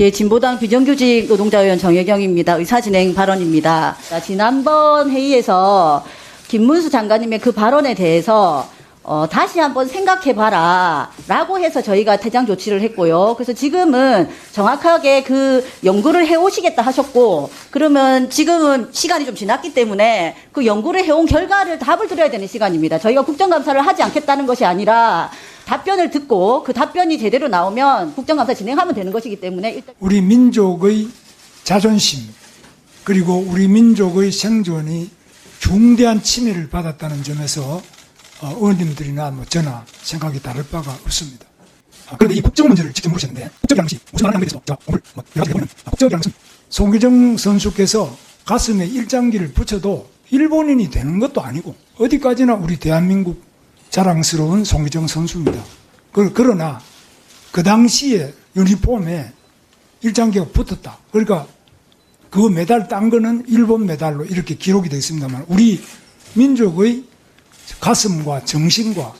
예, 진보당 비정규직 노동자위원 정혜경입니다. 의사진행 발언입니다. 자, 지난번 회의에서 김문수 장관님의 그 발언에 대해서 어, 다시 한번 생각해봐라. 라고 해서 저희가 퇴장 조치를 했고요. 그래서 지금은 정확하게 그 연구를 해오시겠다 하셨고, 그러면 지금은 시간이 좀 지났기 때문에 그 연구를 해온 결과를 답을 드려야 되는 시간입니다. 저희가 국정감사를 하지 않겠다는 것이 아니라 답변을 듣고 그 답변이 제대로 나오면 국정감사 진행하면 되는 것이기 때문에 일단 우리 민족의 자존심 그리고 우리 민족의 생존이 중대한 침해를 받았다는 점에서 어, 의원님들이나 뭐 저나 생각이 다를 바가 없습니다. 아, 그런데 이 국정 문제를 직접 물으셨는데 국적이라는 것이 무슨 것에 대해서 제가 오늘 뭐 여러 가지 아, 국적이라는 것은 송기정 선수께서 가슴에 일장기를 붙여도 일본인이 되는 것도 아니고 어디까지나 우리 대한민국 자랑스러운 송기정 선수입니다. 그, 그러나 그 당시에 유니폼에 일장기가 붙었다. 그러니까 그 메달 딴 거는 일본 메달로 이렇게 기록이 되어 있습니다만 우리 민족의 가슴과 정신과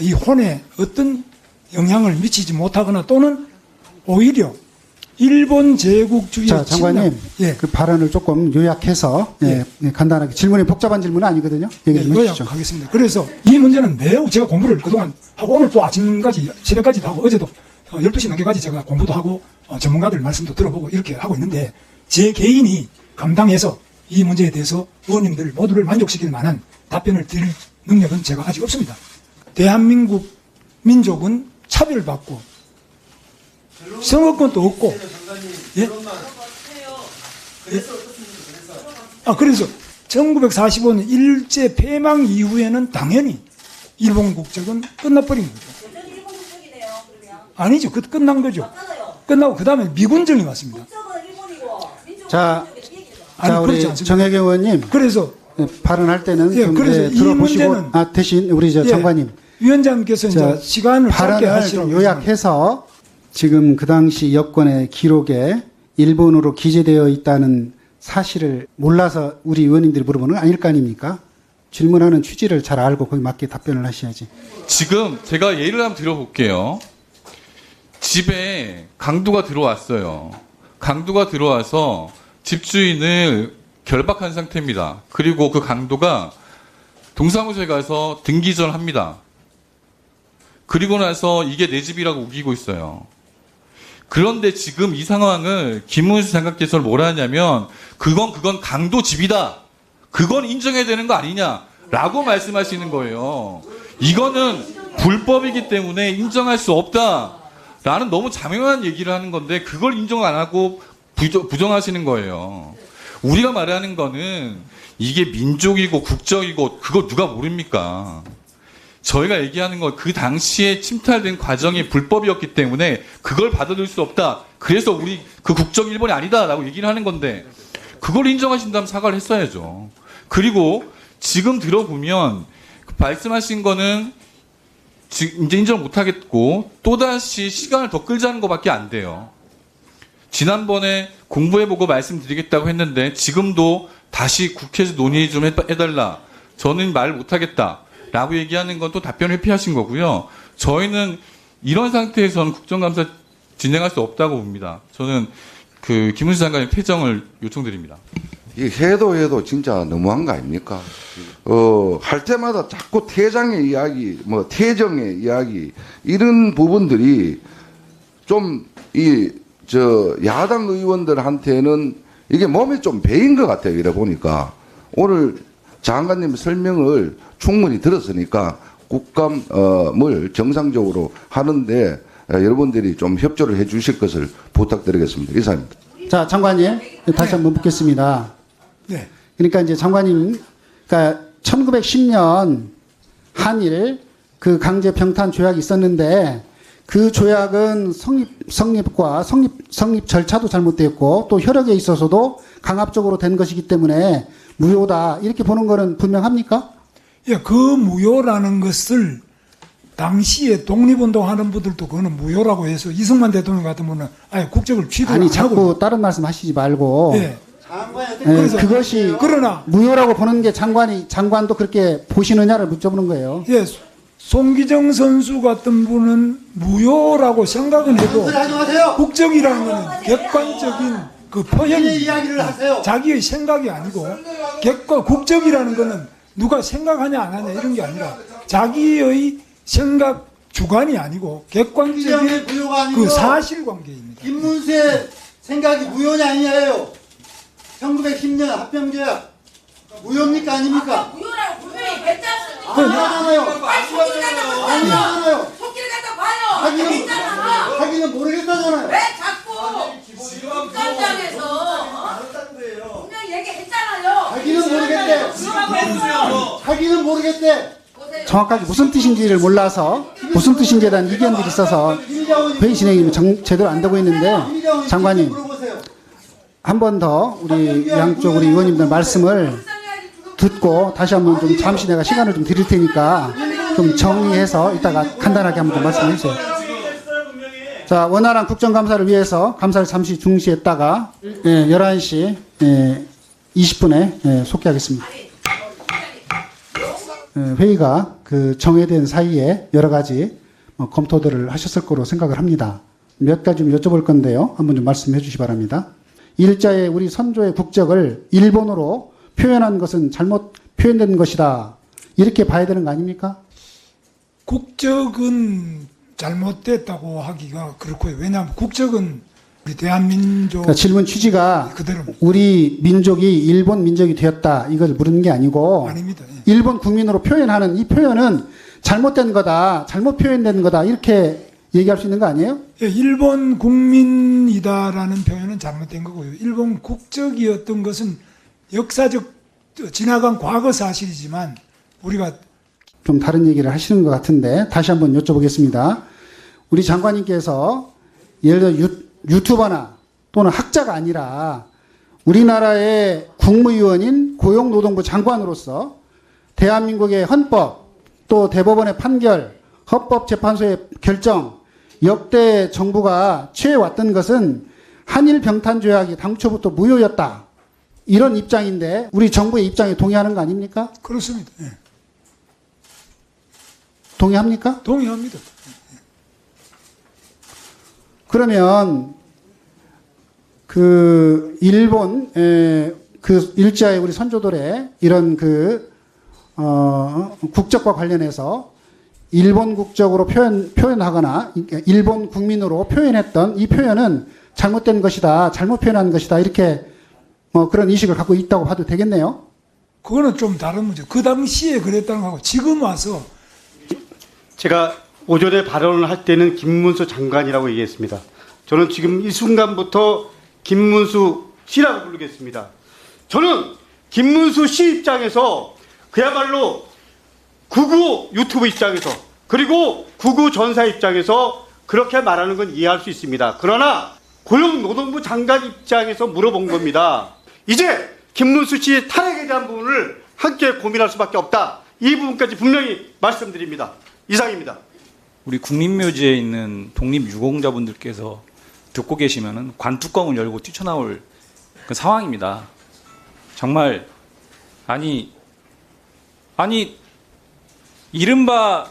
이 혼에 어떤 영향을 미치지 못하거나 또는 오히려 일본 제국주의 자, 장관님, 예, 그 발언을 조금 요약해서 예, 예, 간단하게 질문이 복잡한 질문은 아니거든요. 얘기 예, 좀 해주시죠. 요약하겠습니다. 그래서 이 문제는 매우 제가 공부를 그동안 하고 오늘 또 아침까지 새벽까지도 하고 어제도 어, 12시 넘게까지 제가 공부도 하고 어, 전문가들 말씀도 들어보고 이렇게 하고 있는데 제 개인이 감당해서 이 문제에 대해서 의원님들 모두를 만족시킬 만한 답변을 드릴 능력은 제가 아직 없습니다. 대한민국 민족은 차별받고 선거권도 없고 예? 예? 아 그래서 1945년 일제 폐망 이후에는 당연히 일본 국적은 끝나버린 거죠. 아니죠. 그 끝난 거죠. 끝나고 그 다음에 미군정이 왔습니다. 자, 아니 자, 우리. 정혜경 의원님 그래서 예, 발언할 때는 예, 좀 그래서 예, 이 들어보시고 문제는 아, 대신 우리 저 예, 장관님 위원장께서 자, 이제 시간을 좀 요약해서 지금 그 당시 여권의 기록에 일본어로 기재되어 있다는 사실을 몰라서 우리 의원님들이 물어보는 건 아닐 거 아닙니까? 질문하는 취지를 잘 알고 거기 맞게 답변을 하셔야지. 지금 제가 예를 한번 들어볼게요. 집에 강도가 들어왔어요. 강도가 들어와서 집주인을 결박한 상태입니다. 그리고 그 강도가 동사무소에 가서 등기전 합니다. 그리고 나서 이게 내 집이라고 우기고 있어요. 그런데 지금 이 상황을 김문수 장관께서 뭐라 하냐면 그건 그건 강도 집이다. 그건 인정해야 되는 거 아니냐라고 말씀하시는 거예요. 이거는 불법이기 때문에 인정할 수 없다 라는 너무 자명한 얘기를 하는 건데 그걸 인정 안 하고 부정, 부정하시는 거예요. 우리가 말하는 거는 이게 민족이고 국적이고 그거 누가 모릅니까? 저희가 얘기하는 건 그 당시에 침탈된 과정이 불법이었기 때문에 그걸 받아들일 수 없다. 그래서 우리 그 국적 일본이 아니다라고 얘기를 하는 건데 그걸 인정하신다면 사과를 했어야죠. 그리고 지금 들어보면 그 말씀하신 거는 지- 이제 인정 못 하겠고 또다시 시간을 더 끌자는 것밖에 안 돼요. 지난번에 공부해보고 말씀드리겠다고 했는데 지금도 다시 국회에서 논의 좀 해- 해달라. 저는 말 못하겠다. 라고 얘기하는 건 또 답변 회피하신 거고요. 저희는 이런 상태에서는 국정감사 진행할 수 없다고 봅니다. 저는 그 김은수 장관의 퇴정을 요청드립니다. 이 해도 해도 진짜 너무한 거 아닙니까? 어, 할 때마다 자꾸 퇴장의 이야기, 뭐 퇴정의 이야기, 이런 부분들이 좀 이, 저, 야당 의원들한테는 이게 몸에 좀 배인 것 같아요. 이래 보니까. 오늘 장관님 설명을 충분히 들었으니까 국감을 정상적으로 하는데 어, 여러분들이 좀 협조를 해 주실 것을 부탁드리겠습니다. 이상입니다. 자, 장관님 다시 한번 묻겠습니다. 네. 그러니까 이제 장관님, 그러니까 1910년 한일 그 강제 평탄 조약이 있었는데 그 조약은 성립 성립과 성립 성립 절차도 잘못됐고 또 효력에 있어서도 강압적으로 된 것이기 때문에 무효다 이렇게 보는 거는 분명합니까? 예, 그 무효라는 것을 당시에 독립운동 하는 분들도 그거는 무효라고 해서 이승만 대통령 같은 분은 아예 국적을 취득 아니 안 하고 자꾸 다른 말씀하시지 말고 예. 예, 그래서 그것이 그러나 무효라고 보는 게 장관이 장관도 그렇게 보시느냐를 묻어보는 거예요. 예, 소- 송기정 선수 같은 분은 무효라고 생각은 해도. 국적이라는 것은 객관적인 그 본인의 이야기를. 하세요. 자기의 생각이 아니고 객관 국적이라는 것은 누가 생각하냐 안 하냐 이런 게 아니라 자기의 생각 주관이 아니고 객관적인 그 사실관계입니다. 김문수의 생각이 무효냐 아니냐예요. 1910년 합병조약 무효입니까 아닙니까? 무효라고 분명히 했잖아요. 아니잖아요. 아니 속길 갖다 아니잖아요. 봐요. 속길 갖다 봐요. 하기는 했잖아. 하기는 모르겠다잖아요. 왜 자꾸 국감장에서 분명히 얘기했잖아요. 하기는 모르겠대. 하기는 모르겠대. 정확하게 무슨 뜻인지를 몰라서 무슨 뜻인지에 대한 이견들이 있어서 회의 진행이 정- 제대로 안 되고 있는데 장관님. 한 번 더 우리 양쪽 우리 의원님들 말씀을 듣고 다시 한번 좀 잠시 내가 시간을 좀 드릴 테니까 좀 정리해서 이따가 간단하게 한번 좀 말씀해 주세요. 자, 원활한 국정감사를 위해서 감사를 잠시 중시했다가 예, 11시 예, 20분에 예, 속기하겠습니다. 예, 회의가 그 정해된 사이에 여러 가지 어, 검토들을 하셨을 거로 생각을 합니다. 몇 가지 좀 여쭤볼 건데요. 한번 좀 말씀해 주시 기 바랍니다. 일자의 우리 선조의 국적을 일본어로 표현한 것은 잘못 표현된 것이다. 이렇게 봐야 되는 거 아닙니까? 국적은 잘못됐다고 하기가 그렇고요. 왜냐하면 국적은 우리 대한민족 그러니까 질문 취지가 그대로 우리 민족이 일본 민족이 되었다. 이걸 물은 게 아니고 아닙니다. 예. 일본 국민으로 표현하는 이 표현은 잘못된 거다. 잘못 표현된 거다. 이렇게 얘기할 수 있는 거 아니에요? 예, 일본 국민이다라는 표현은 잘못된 거고요. 일본 국적이었던 것은 역사적 지나간 과거 사실이지만 우리가 좀 다른 얘기를 하시는 것 같은데 다시 한번 여쭤보겠습니다. 우리 장관님께서 예를 들어 유, 유튜버나 또는 학자가 아니라 우리나라의 국무위원인 고용노동부 장관으로서 대한민국의 헌법 또 대법원의 판결 헌법재판소의 결정 역대 정부가 취해왔던 것은 한일 병탄 조약이 당초부터 무효였다. 이런 입장인데 우리 정부의 입장에 동의하는 거 아닙니까? 그렇습니다. 예. 동의합니까? 동의합니다. 그러면 그 일본 에, 그 일자의 우리 선조들의 이런 그 어, 국적과 관련해서 일본 국적으로 표현 표현하거나 일본 국민으로 표현했던 이 표현은 잘못된 것이다, 잘못 표현한 것이다 이렇게 뭐 그런 인식을 갖고 있다고 봐도 되겠네요. 그거는 좀 다른 문제. 그 당시에 그랬다는 거하고 지금 와서 제가 오전에 발언을 할 때는 김문수 장관이라고 얘기했습니다. 저는 지금 이 순간부터 김문수 씨라고 부르겠습니다. 저는 김문수 씨 입장에서 그야말로 구구 유튜브 입장에서 그리고 구구 전사 입장에서 그렇게 말하는 건 이해할 수 있습니다. 그러나 고용노동부 장관 입장에서 물어본 겁니다. 이제 김문수 씨의 탄핵에 대한 부분을 함께 고민할 수밖에 없다. 이 부분까지 분명히 말씀드립니다. 이상입니다. 우리 국립묘지에 있는 독립유공자분들께서 듣고 계시면은 관뚜껑을 열고 뛰쳐나올 그 상황입니다. 정말 아니 아니 이른바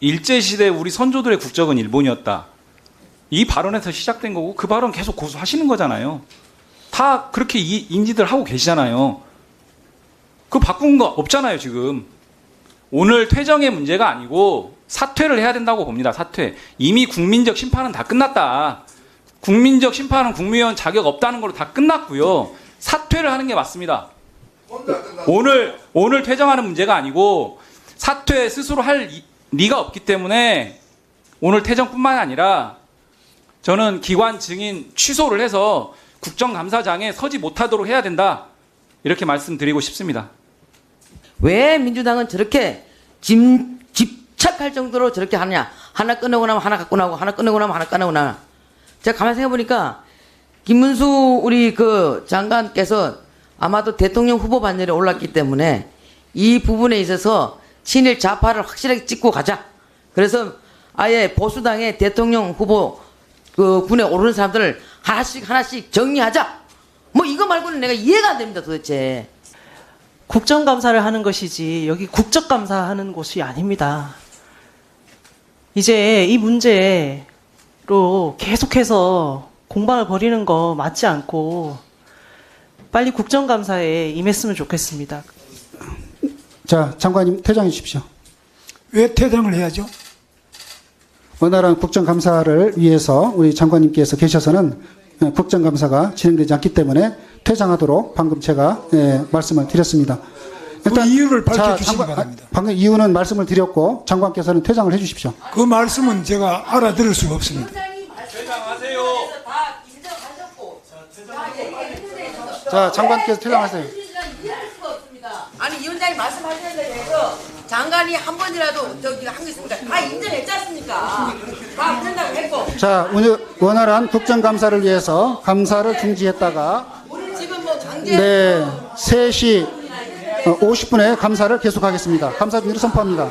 일제시대 우리 선조들의 국적은 일본이었다. 이 발언에서 시작된 거고 그 발언 계속 고수하시는 거잖아요. 다 그렇게 이- 인지들 하고 계시잖아요. 그 바꾼 거 없잖아요, 지금. 오늘 퇴정의 문제가 아니고 사퇴를 해야 된다고 봅니다. 사퇴. 이미 국민적 심판은 다 끝났다. 국민적 심판은 국무위원 자격 없다는 걸로 다 끝났고요. 사퇴를 하는 게 맞습니다. 오늘 오늘 퇴정하는 문제가 아니고 사퇴 스스로 할 이- 리가 없기 때문에 오늘 퇴정뿐만 아니라 저는 기관 증인 취소를 해서 국정감사장에 서지 못하도록 해야 된다. 이렇게 말씀드리고 싶습니다. 왜 민주당은 저렇게 짐, 집착할 정도로 저렇게 하느냐. 하나 꺼내고 나면 하나 갖고 나오고, 하나 꺼내고 나면 하나 꺼내고 나. 제가 가만히 생각해보니까, 김문수 우리 그 장관께서 아마도 대통령 후보 반열에 올랐기 때문에 이 부분에 있어서 친일 좌파를 확실하게 찍고 가자. 그래서 아예 보수당의 대통령 후보 그 군에 오르는 사람들을 하나씩 하나씩 정리하자. 뭐 이거 말고는 내가 이해가 안 됩니다 도대체. 국정감사를 하는 것이지 여기 국적감사하는 곳이 아닙니다. 이제 이 문제로 계속해서 공방을 벌이는 거 맞지 않고 빨리 국정감사에 임했으면 좋겠습니다. 자, 장관님 퇴장해 주십시오. 왜 퇴장을 해야죠? 원활한 국정감사를 위해서 우리 장관님께서 계셔서는 예, 국정감사가 진행되지 않기 때문에 퇴장하도록 방금 제가 예, 말씀을 드렸습니다. 그 이유를 밝혀주시기 장관- 바랍니다. 아, 방금 이유는 말씀을 드렸고 장관께서는 퇴장을 해주십시오. 그 말씀은 제가 알아들을 수가 없습니다. 퇴장하세요. 다 인정하셨고 다 얘기했는데 자, 장관께서 퇴장하세요. 아니 위원장이 말씀하시는 데 대해서 장관이 한 번이라도 저기 한게 있습니까? 다 인정했지 않습니까? 다 안된다고 했고 자, 오늘 원활한 국정감사를 위해서 감사를 중지했다가 우리 지금 뭐 강제 네, 3시 50분에 감사를 계속하겠습니다. 감사 중지를 선포합니다.